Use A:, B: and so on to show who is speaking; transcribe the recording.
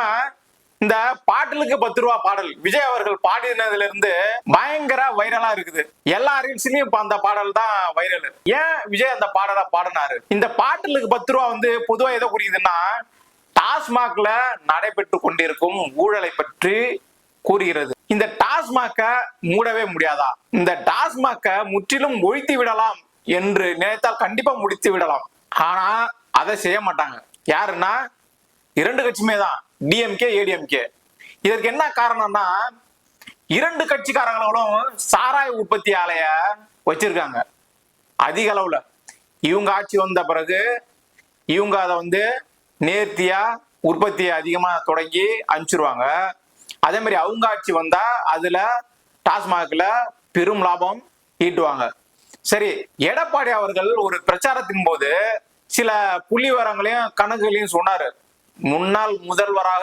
A: இல்லாம இந்த பாடலுக்கு பத்து ரூபா பாடல். விஜய் அவர்கள் பாடினதுல இருந்து பயங்கர வைரலா இருக்குது. எல்லா ரீல்ஸ்லயும் இப்ப அந்த பாடல் தான் வைரல் ஏன் விஜய் அந்த பாடலை பாடினாரு? இந்த பாட்டலுக்கு பத்து ரூபா வந்து பொதுவா எதை குறியுதுன்னா டாஸ்மாக்ல நடைபெற்று கொண்டிருக்கும் ஊழலை பற்றி கூறுகிறது. இந்த டாஸ்மாக்க மூடவே முடியாதா? இந்த டாஸ்மாக்க முற்றிலும் ஒழித்து விடலாம் என்று நினைத்தால் கண்டிப்பா முடித்து விடலாம். ஆனா அதை செய்ய மாட்டாங்க. யாருன்னா இரண்டு கட்சியுமே தான் டிஎம்கே ஏடிஎம்கே இதற்கு என்ன காரணம்னா இரண்டு கட்சிக்காரங்களும் சாராய உற்பத்தி ஆலைய வச்சிருக்காங்க. அதிக அளவுல. இவங்க ஆட்சி வந்த பிறகு இவங்க அதை வந்து நேர்த்தியா உற்பத்தியை அதிகமா தொடங்கி அனுப்பிச்சிருவாங்க. அதே மாதிரி அவங்க ஆட்சி வந்தா அதுல டாஸ்மாக்ல பெரும் லாபம் ஈட்டுவாங்க. சரி எடப்பாடி அவர்கள் ஒரு பிரச்சாரத்தின் போது சில புள்ளி விவரங்களையும் கணக்குகளையும் சொன்னாரு. முன்னாள் முதல்வராக